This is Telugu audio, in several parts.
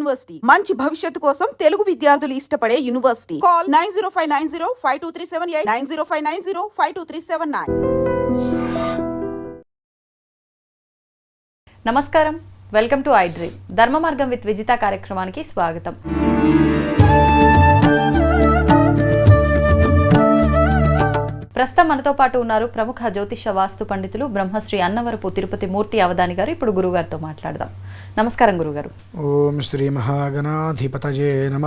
యూనివర్సిటీ. మంచి భవిష్యత్తు కోసం తెలుగు విద్యార్థులు ఇష్టపడే university. Call nine zero five nine zero five two three seven eight nine zero five nine zero five two three seven nine. నమస్కారం. Welcome to I dream. Dharma Margam with Vijitha కార్యక్రమానికి స్వాగతం. ప్రస్తుతం మనతో పాటు ఉన్నారు ప్రముఖ జ్యోతిష వాస్తు పండితులు బ్రహ్మశ్రీ అన్నవరపు తిరుపతి మూర్తి అవధాని గారు. ఇప్పుడు గురుగారితో మాట్లాడదాం. నమస్కారం గురుగారు. ఓం శ్రీ మహాగణాధిపతయే నమ.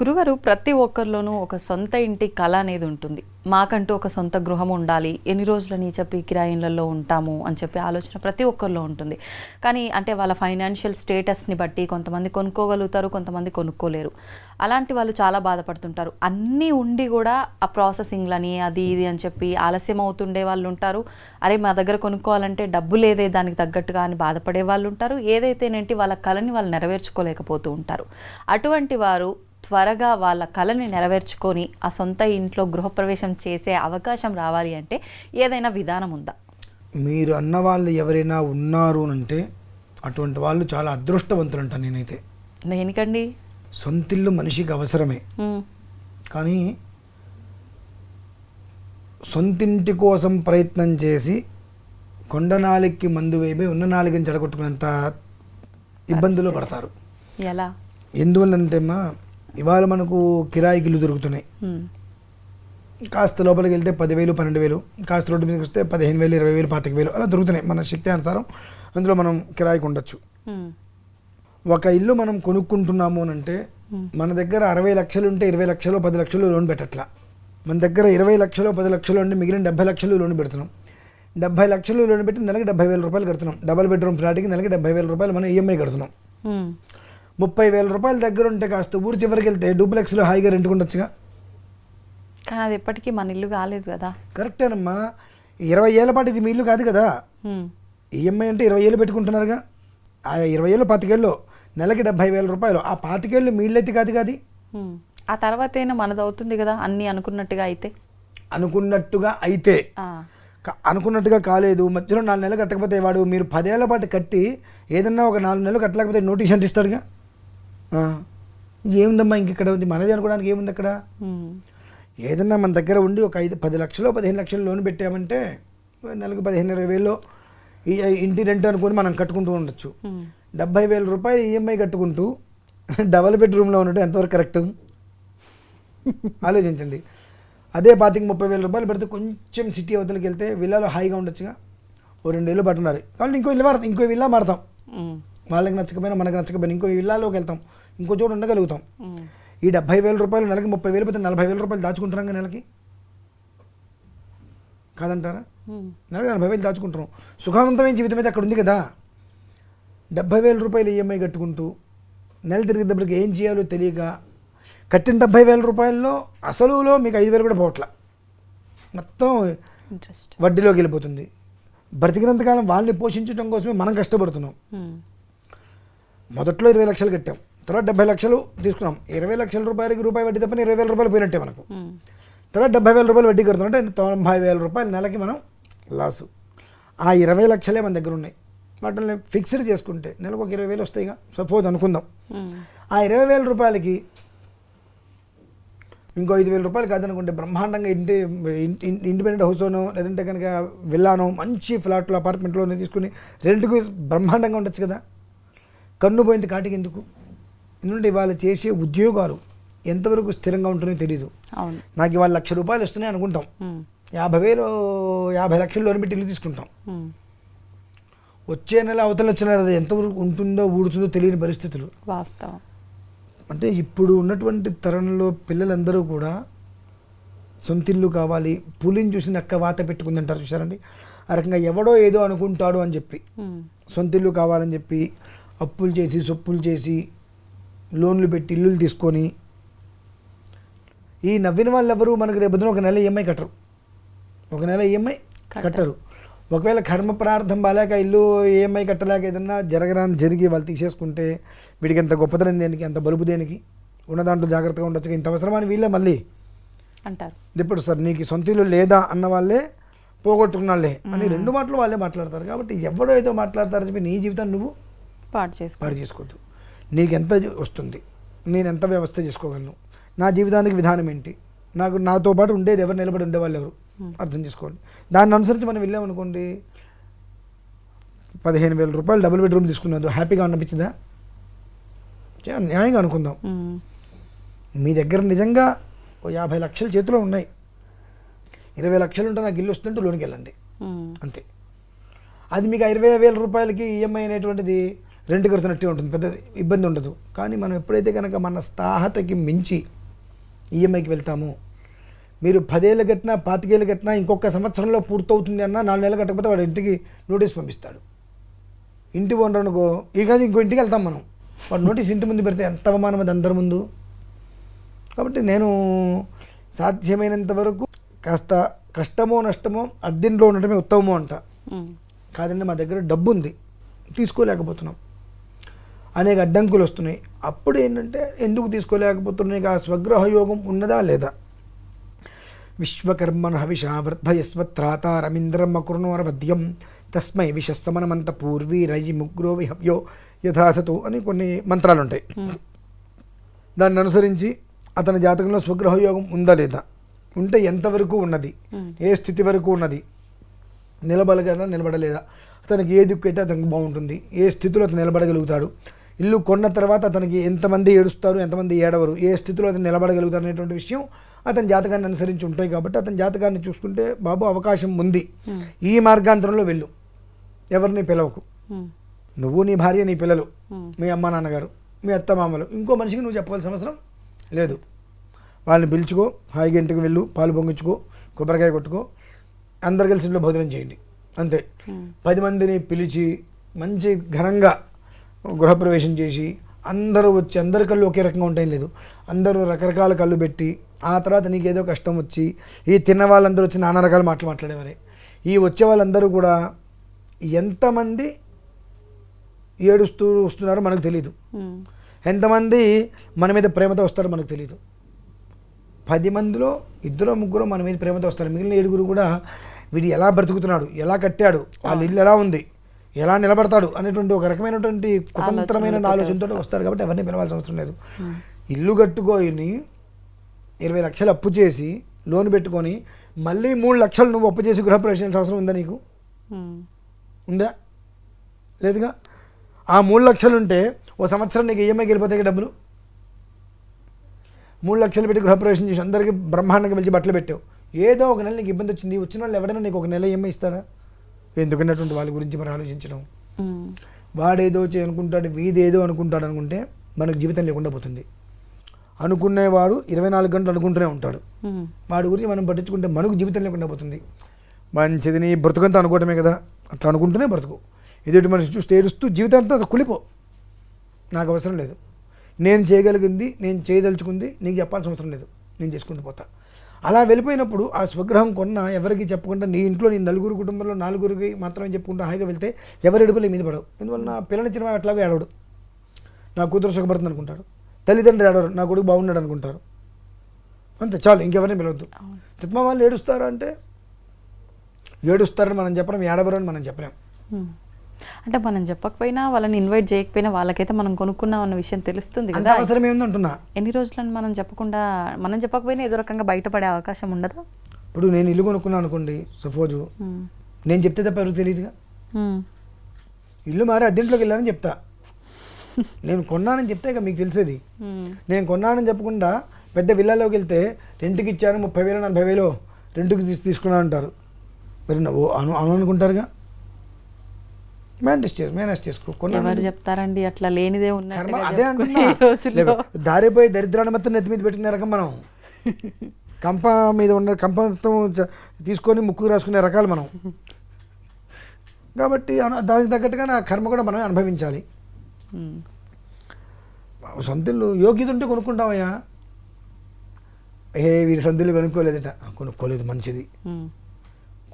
గురుగారు ప్రతి ఒక్కరిలోనూ ఒక సొంత ఇంటి కళ అనేది ఉంటుంది. మాకంటూ ఒక సొంత గృహం ఉండాలి. ఎన్ని రోజులని చెప్పి కిరాయిన్లలో ఉంటాము అని చెప్పి ఆలోచన ప్రతి ఒక్కరిలో ఉంటుంది. కానీ అంటే వాళ్ళ ఫైనాన్షియల్ స్టేటస్ని బట్టి కొంతమంది కొనుక్కోగలుగుతారు కొంతమంది కొనుక్కోలేరు. అలాంటి వాళ్ళు చాలా బాధపడుతుంటారు. అన్నీ ఉండి కూడా ఆ ప్రాసెసింగ్లని అది ఇది అని చెప్పి ఆలస్యం అవుతుండే వాళ్ళు ఉంటారు. అరే మా దగ్గర కొనుక్కోవాలంటే డబ్బు లేదే దానికి తగ్గట్టుగా అని బాధపడే వాళ్ళు ఉంటారు. ఏదైతేనేంటి వాళ్ళ కళని వాళ్ళు నెరవేర్చుకోలేకపోతూ ఉంటారు. అటువంటి వారు త్వరగా వాళ్ళ కళని నెరవేర్చుకొని ఆ సొంత ఇంట్లో గృహప్రవేశం చేసే అవకాశం రావాలి అంటే ఏదైనా విధానం ఉందా? మీరు అన్న వాళ్ళు ఎవరైనా ఉన్నారు అంటే అటువంటి వాళ్ళు చాలా అదృష్టవంతులు అంటాను నేనైతే దేనికండి సొంతిల్లు మనిషికి అవసరమే. కానీ సొంతింటి కోసం ప్రయత్నం చేసి కొండ మందు వేయబోయి ఉన్న నాలుగని చెడగొట్టుకున్నంత ఇబ్బందులు పడతారు. ఎలా? ఎందువల్లంటే అమ్మా ఇవాళ మనకు కిరాయికి ఇల్లు దొరుకుతున్నాయి. కాస్త లోపలికి వెళ్తే పదివేలు పన్నెండు వేలు కాస్త రోడ్డు మీదకి వస్తే పదిహేను వేలు ఇరవై వేలు పాతిక వేలు అలా దొరుకుతున్నాయి మన శక్తి అనుసారం. అందులో మనం కిరాయికి ఉండొచ్చు ఒక ఇల్లు మనం కొనుక్కుంటున్నాము అని అంటే మన దగ్గర అరవై లక్షలు ఉంటే ఇరవై లక్షలు పది లక్షలు లోన్ పెట్టట్లా. మన దగ్గర ఇరవై లక్షలు పది లక్షలు ఉంటే మిగిలిన డెబ్బై లక్షలు లోన్ పెడుతున్నాం. డెబ్బై లక్షలు లోన్ పెట్టి నెలకి డెబ్బై వేల రూపాయలు కడుతున్నాం. డబల్ బెడ్రూమ్ ఫ్లాట్కి నెలకి డెబ్బై వేల రూపాయలు మనం ఈఎంఐ కడుతున్నాం. ముప్పై వేల రూపాయల దగ్గర ఉంటే కాస్త ఊరి చివరికి వెళ్తే డూప్లెక్స్లో హాయిగా రెంట్కుండొచ్చుగా కానీ అది ఎప్పటికీ మన ఇల్లు కాలేదు కదా. కరెక్టేనమ్మా. ఇరవై ఏళ్ళ పాటు ఇది మీ ఇల్లు కాదు కదా. ఈఎంఐ అంటే ఇరవై ఏళ్ళు పెట్టుకుంటున్నారుగా. ఆ ఇరవై ఏళ్ళు పాతికేళ్ళు నెలకి డెబ్బై వేల రూపాయలు ఆ పాతికేళ్ళు మీ ఇల్లు అయితే కాదు కాదు. ఆ తర్వాత అయినా మనది అవుతుంది కదా అన్నీ అనుకున్నట్టుగా అయితే. అనుకున్నట్టుగా అయితే. అనుకున్నట్టుగా కాలేదు. మధ్యలో నాలుగు నెలలు కట్టకపోతే వాడు మీరు పదేళ్ళ పాటు కట్టి ఏదన్నా ఒక నాలుగు నెలలు కట్టలేకపోతే నోటీస్ అంటే ఇస్తాడుగా? ఆ. ఏముందమ్మా ఇంకెక్కడ ఉంది? మనది అనుకోవడానికి ఏముంది అక్కడ? ఏదన్నా మన దగ్గర ఉండి ఒక ఐదు పది లక్షలు పదిహేను లక్షలు లోన్ పెట్టామంటే నెలకు పదిహేను ఇరవై వేలు ఈ ఇంటి రెంట్ అనుకొని మనం కట్టుకుంటూ ఉండొచ్చు. డెబ్బై వేల రూపాయలు ఈఎంఐ కట్టుకుంటూ డబల్ బెడ్రూమ్లో ఉండటం ఎంతవరకు కరెక్ట్? ఆలోచించండి. అదే పాతికి ముప్పై వేల రూపాయలు పెడితే కొంచెం సిటీ అవతలకి వెళ్తే విల్లాలో హాయిగా ఉండొచ్చుగా. ఓ రెండు వేలు పట్టున్నారు కాబట్టి ఇంకో ఇల్లు మారుతాం. ఇంకో విల్లా మారుతాం. వాళ్ళకి నచ్చకపోయినా మనకు నచ్చకపోయినా ఇంకో ఇల్లాలోకి వెళ్తాం. ఇంకో చోట ఉండగలుగుతాం. ఈ డెబ్బై వేల రూపాయలు నెలకి ముప్పై వేలు పోతే నలభై వేల రూపాయలు దాచుకుంటున్నాం నెలకి? కాదంటారా? నెలకి నలభై వేలు దాచుకుంటున్నాం. సుఖవంతమైన జీవితం అయితే అక్కడ ఉంది కదా. డెబ్బై వేల రూపాయలు ఈఎంఐ కట్టుకుంటూ నెల తిరిగేటప్పటికి ఏం చేయాలో తెలియక కట్టిన డెబ్బై వేల రూపాయల్లో అసలులో మీకు ఐదు వేలు కూడా పోవట్ల. మొత్తం ఇంట్రెస్ట్ వడ్డీలోకి వెళ్ళిపోతుంది. బ్రతికినంతకాలం వాళ్ళని పోషించడం కోసమే మనం కష్టపడుతున్నాం. మొదట్లో ఇరవై లక్షలు కట్టాం. తర్వాత డెబ్బై లక్షలు తీసుకున్నాం. ఇరవై లక్షల రూపాయలకి రూపాయి వడ్డీ తప్పని ఇరవై వేల రూపాయలు పోయినట్టే మనకు. తర్వాత డెబ్బై వేల రూపాయలు వడ్డీ కడుతున్నాం. అంటే తొంభై వేల రూపాయలు నెలకి మనం లాసు. ఆ ఇరవై లక్షలే మన దగ్గర ఉన్నాయి. వాటిని ఫిక్స్డ్ చేసుకుంటే నెలకు ఒక ఇరవై వేలు వస్తాయిగా. సపోజ్ అనుకుందాం. ఆ ఇరవై వేల రూపాయలకి ఇంకో ఐదు వేల రూపాయలు కాదనుకుంటే బ్రహ్మాండంగా ఇంటి ఇండిపెండెంట్ హౌస్లోనో లేదంటే కనుక విల్లానో మంచి ఫ్లాట్లో అపార్ట్మెంట్లోనో తీసుకుని రెంట్కి బ్రహ్మాండంగా ఉండొచ్చు కదా. కన్ను పోయింది కాటికి ఎందుకు? ఎందుకంటే ఇవాళ చేసే ఉద్యోగాలు ఎంతవరకు స్థిరంగా ఉంటుందో తెలియదు నాకు ఇవాళ లక్ష రూపాయలు వస్తున్నాయి అనుకుంటాం. యాభై వేలు యాభై లక్షలు లోన్ పెట్టి ఇల్లు తీసుకుంటాం. వచ్చే నెల అవతల వచ్చిన నెల ఎంతవరకు ఉంటుందో ఊడుతుందో తెలియని పరిస్థితులు. వాస్తవం. అంటే ఇప్పుడు ఉన్నటువంటి తరంలో పిల్లలందరూ కూడా సొంతిల్లు కావాలి పులిని చూసి నక్క వాత పెట్టుకుందంటారు చూసారండి ఆ రకంగా ఎవడో ఏదో అనుకుంటాడు అని చెప్పి. సొంతిల్లు కావాలని చెప్పి అప్పులు చేసి సొప్పులు చేసి లోన్లు పెట్టి ఇల్లులు తీసుకొని ఈ నవ్విన వాళ్ళు ఎవరు మనకు రేపు ఒక నెల ఈఎంఐ కట్టరు. ఒక నెల ఈఎంఐ కట్టరు. ఒకవేళ కర్మ ప్రార్థం బాలేక ఇల్లు ఈఎంఐ కట్టలేక ఏదన్నా జరగరాని జరిగి వాళ్ళు తీసేసుకుంటే వీడికి ఎంత గొప్పతనం దేనికి అంత బలుపు దేనికి ఉన్న దాంట్లో జాగ్రత్తగా ఉండొచ్చు ఇంత అవసరమని వీళ్ళే మళ్ళీ అంటారు. ఇప్పుడు సార్ నీకు సొంత ఇల్లు లేదా అన్న వాళ్ళే పోగొట్టుకున్నాళ్ళే అని రెండు మాటలు వాళ్ళే మాట్లాడతారు. కాబట్టి ఎవడో ఏదో మాట్లాడతారని చెప్పి నీ జీవితాన్ని నువ్వు పాటు చేసుకో. పాడు చేసుకోవద్దు. నీకు ఎంత వస్తుంది? నేను ఎంత వ్యవస్థ చేసుకోగలను? నా జీవితానికి విధానం ఏంటి? నాకు నాతో పాటు ఉండేది ఎవరు? నిలబడి ఉండేవాళ్ళు ఎవరు? అర్థం చేసుకోండి దాన్ని అనుసరించి మనం వెళ్ళామనుకోండి పదిహేను వేల రూపాయలు డబుల్ బెడ్రూమ్ తీసుకున్నది హ్యాపీగా అనిపించిందా న్యాయంగా అనుకుందాం. మీ దగ్గర నిజంగా ఓ యాభై లక్షలు చేతిలో ఉన్నాయి. ఇరవై లక్షలు ఉంటే నాకు ఇల్లు వస్తుంటే లోనికి వెళ్ళండి అంతే. అది మీకు ఇరవై వేల రూపాయలకి ఈఎంఐ అనేటువంటిది రెంట్ కడుతున్నట్టే ఉంటుంది పెద్ద ఇబ్బంది ఉండదు. కానీ మనం ఎప్పుడైతే కనుక మన స్థాహతకి మించి ఈఎంఐకి వెళ్తామో మీరు పదేళ్ళు కట్టినా పాతికేళ్ళు కట్టినా ఇంకొక సంవత్సరంలో పూర్తవుతుంది అన్నా నాలుగు నెలలు కట్టకపోతే వాడు ఇంటికి నోటీస్ పంపిస్తాడు. ఇంటి అనుకో ఇక ఇంకో ఇంటికి వెళ్తాం మనం. వాడు నోటీస్ ఇంటి ముందు పెడితే ఎంత అవమానం అది అందరి ముందు? కాబట్టి నేను సాధ్యమైనంత వరకు కాస్త కష్టమో నష్టమో అద్దెంట్లో ఉండటమే ఉత్తమమో అంట. కాదండి మా దగ్గర డబ్బు ఉంది తీసుకోలేకపోతున్నాం. అనేక అడ్డంకులు వస్తున్నాయి. అప్పుడు ఏంటంటే ఎందుకు తీసుకోలేకపోతున్నాయి? ఆ స్వగ్రహ యోగం ఉన్నదా లేదా? విశ్వకర్మణ హవిషా వర్ధయస్వత్రాతారమింద్రం అకృణోరవద్యం తస్మై విషస్సమనమంత పూర్వీ రయి ముగ్రో విహవ్యో యథాసతు అని కొన్ని మంత్రాలు ఉంటాయి దాన్ని అనుసరించి అతని జాతకంలో స్వగ్రహ యోగం ఉందా లేదా? ఉంటే ఎంతవరకు ఉన్నది? ఏ స్థితి వరకు ఉన్నది? నిలబడగలరా నిలబడలేదా? అతనికి ఏ దిక్కు అయితే అతనికి బాగుంటుంది. ఏ స్థితిలో అతను నిలబడగలుగుతాడు? ఇల్లు కొన్న తర్వాత అతనికి ఎంతమంది ఏడుస్తారు ఎంతమంది ఏడవరు ఏ స్థితిలో అతను నిలబడగలుగుతారు అనేటువంటి విషయం అతని జాతకాన్ని అనుసరించి ఉంటాయి కాబట్టి అతని జాతకాన్ని చూసుకుంటే బాబు అవకాశం ఉంది. ఈ మార్గాంతరంలో వెళ్ళు. ఎవరిని పిలవకు? నువ్వు నీ భార్య నీ పిల్లలు మీ అమ్మ నాన్నగారు మీ అత్త మామలు. ఇంకో మనిషికి నువ్వు చెప్పాల్సిన అవసరం లేదు. వాళ్ళని పిలుచుకో హాయిగా ఇంటికి వెళ్ళు పాలు పొంగించుకో కొబ్బరికాయ కొట్టుకో అందరు కలిసి ఇంట్లో భోజనం చేయండి. అంతే. పది మందిని పిలిచి మంచి ఘనంగా గృహప్రవేశం చేసి అందరూ వచ్చి అందరి కళ్ళు ఒకే రకంగా ఉంటాయి లేదు. అందరూ రకరకాల కళ్ళు పెట్టి ఆ తర్వాత నీకేదో కష్టం వచ్చి ఈ తిన్న వాళ్ళందరూ వచ్చి నానా రకాల మాటలు మాట్లాడేవారే. ఈ వచ్చే వాళ్ళందరూ కూడా ఎంతమంది ఏడుస్తూ వస్తున్నారో మనకు తెలియదు ఎంతమంది మన మీద ప్రేమతో వస్తారో మనకు తెలియదు పది మందిలో ఇద్దరు ముగ్గురు మన మీద ప్రేమతో వస్తారు. మిగిలిన ఏడుగురు కూడా వీడు ఎలా బ్రతుకుతున్నాడు ఎలా కట్టాడు వాళ్ళ ఇల్లు ఎలా ఉంది ఎలా నిలబడతాడు అనేటువంటి ఒక రకమైనటువంటి కుతంత్రమైన ఆలోచనతో వస్తారు కాబట్టి ఎవరిని పిలవాల్సిన అవసరం లేదు. ఇల్లు కట్టుకొని ఇరవై లక్షలు అప్పు చేసి లోన్ పెట్టుకొని మళ్ళీ మూడు లక్షలు నువ్వు అప్పు చేసి గృహప్రవేశం అవసరం ఉందా నీకు? ఉందా? లేదుగా? ఆ మూడు లక్షలు ఉంటే ఓ సంవత్సరం నీకు ఈఎంఐకి వెళ్ళిపోతాయి కదా డబ్బులు. మూడు లక్షలు పెట్టి గృహప్రవేశం చేసి అందరికీ బ్రహ్మాండంగా పిలిచి బట్టలు పెట్టావు. ఏదో ఒక నెల నీకు ఇబ్బంది వచ్చింది. వచ్చిన వాళ్ళు ఎవరైనా నీకు ఒక నెల ఈఎంఐ ఇస్తారా? ఎందుకన్నటువంటి వాళ్ళ గురించి మరి ఆలోచించడం. వాడేదో అనుకుంటాడు వీదేదో అనుకుంటాడు అనుకుంటే మనకు జీవితం లేకుండా పోతుంది. అనుకునేవాడు ఇరవై నాలుగు గంటలు అనుకుంటూనే ఉంటాడు. వాడి గురించి మనం పట్టించుకుంటే మనకు జీవితం లేకుండా పోతుంది. మంచిది నీ బ్రతుకంతా అనుకోవటమే కదా. అట్లా అనుకుంటూనే బ్రతుకు. ఎదుటి మనిషి చూస్తే ఏడుస్తూ జీవితాంతా అది కుళ్ళిపో. నాకు అవసరం లేదు. నేను చేయగలిగింది నేను చేయదలుచుకుంది నీకు చెప్పాల్సిన అవసరం లేదు. నేను చేసుకుంటూ పోతా. అలా వెళ్ళిపోయినప్పుడు ఆ స్వగ్రహం కొన్న ఎవరికి చెప్పకుండా నీ ఇంట్లో నీ నలుగురు కుటుంబంలో నాలుగురికి మాత్రమే చెప్పుకుంటూ హాయిగా వెళ్తే ఎవరి ఎడుపులు మీద పడవు. ఎందువల్ల నా పిల్లని చిన్న అట్లాగే ఏడవడు నా కూతురు సుఖపడుతుంది అనుకుంటాడు. తల్లిదండ్రులు ఏడవరు నా కొడుకు బాగున్నాడు అనుకుంటారు. అంతే చాలు ఇంకెవరిని పిలవద్దు. తిత్మ వాళ్ళు ఏడుస్తారా అంటే? ఏడుస్తారని మనం చెప్పలేం ఏడవరు అని మనం చెప్పలేం. అంటే మనం చెప్పకపోయినా వాళ్ళని ఇన్వైట్ చేయకపోయినా వాళ్ళకైతే మనం కొనుక్కున్నాం అన్న విషయం తెలుస్తుంది కదా. అవసరం ఎన్ని రోజులను మనం చెప్పకుండా మనం చెప్పకపోయినా ఏదో రకంగా బయటపడే అవకాశం ఉండదా? ఇప్పుడు నేను ఇల్లు కొనుక్కున్నాను అనుకోండి సపోజు ఉమ్, నేను చెప్తే తప్ప ఎవరికి తెలియదుగా? ఉమ్, ఇల్లు మారి అద్దెంట్లోకి వెళ్ళానని చెప్తా. నేను కొన్నానని చెప్తే ఇక మీకు తెలిసేది. ఉమ్, నేను కొన్నానని చెప్పకుండా పెద్ద విల్లాలోకి వెళ్తే రెంట్కి ఇచ్చాను ముప్పై వేలు నలభై వేలు రెంట్కి తీసి తీసుకున్నా అంటారు మరి అను అనుకుంటారుగా? మేనేజ్ చేసు మేనేజ్ చేసుకో ఎవరు చెప్తారండి? అట్లా లేనిదే ఉన్నట్టుగా అదే అంటున్నా. దారిపోయి దరిద్రాన్ని మొత్తం నెత్తి మీద పెట్టిన రకం మనం. కంప మీద ఉన్న కంప మొత్తం తీసుకొని ముక్కు రాసుకునే రకాలు మనం. కాబట్టి దానికి తగ్గట్టుగా నా కర్మ కూడా మనమే అనుభవించాలి. ఉమ్, సొంత ఇల్లు యోగ్యత ఉంటే కొనుక్కుంటామయ్యా. ఏ వీడి సొంత ఇల్లు కొనుక్కోలేదట. కొనుక్కోలేదు మంచిది. ఉమ్,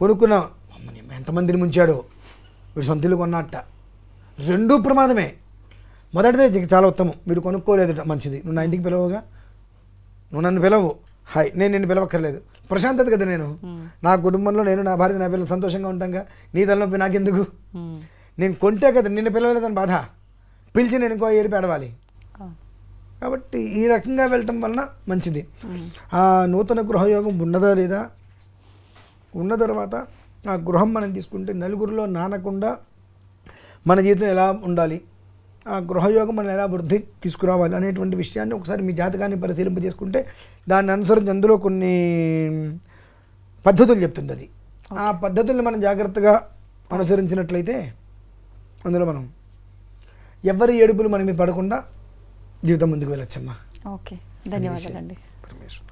కొనుక్కున్నాం. ఎంతమందిని ముంచాడో. వీడు సొంత ఇల్లు కొన్నట్ట రెండూ ప్రమాదమే. మొదటిదే చాలా ఉత్తమం. వీడు కొనుక్కోలేదుట మంచిది. నువ్వు నా ఇంటికి పిలవగా నువ్వు నన్ను పిలవు. హాయ్ నేను నిన్ను పిలవక్కర్లేదు. ప్రశాంతత కదా నేను. నా కుటుంబంలో నేను నా భార్య నా పిల్లలు సంతోషంగా ఉంటాంగా? నీ తలనొప్పి నాకెందుకు? నేను కొంటే కదా నిన్ను పిలవలేదని బాధ. పిలిచి నేను ఇంకో ఏడుపు ఏడవాలి ఆ. కాబట్టి ఈ రకంగా వెళ్ళటం వలన మంచిది. ఆ నూతన గృహయోగం ఉన్నదా లేదా? ఉన్న తర్వాత ఆ గృహం మనం తీసుకుంటే నలుగురిలో నానకుండా మన జీవితం ఎలా ఉండాలి? ఆ గృహయోగం మనం ఎలా వృద్ధి తీసుకురావాలి అనేటువంటి విషయాన్ని ఒకసారి మీ జాతకాన్ని పరిశీలింప చేసుకుంటే దాన్ని అనుసరించి అందులో కొన్ని పద్ధతులు చెప్తుంది అది. ఆ పద్ధతుల్ని మనం జాగ్రత్తగా అనుసరించినట్లయితే అందులో మనం ఎవరి ఏడుపులు మన మీద పడకుండా జీవితం ముందుకు వెళ్ళొచ్చమ్మా. ఓకే. ధన్యవాదాలండి. పరమేశ్వర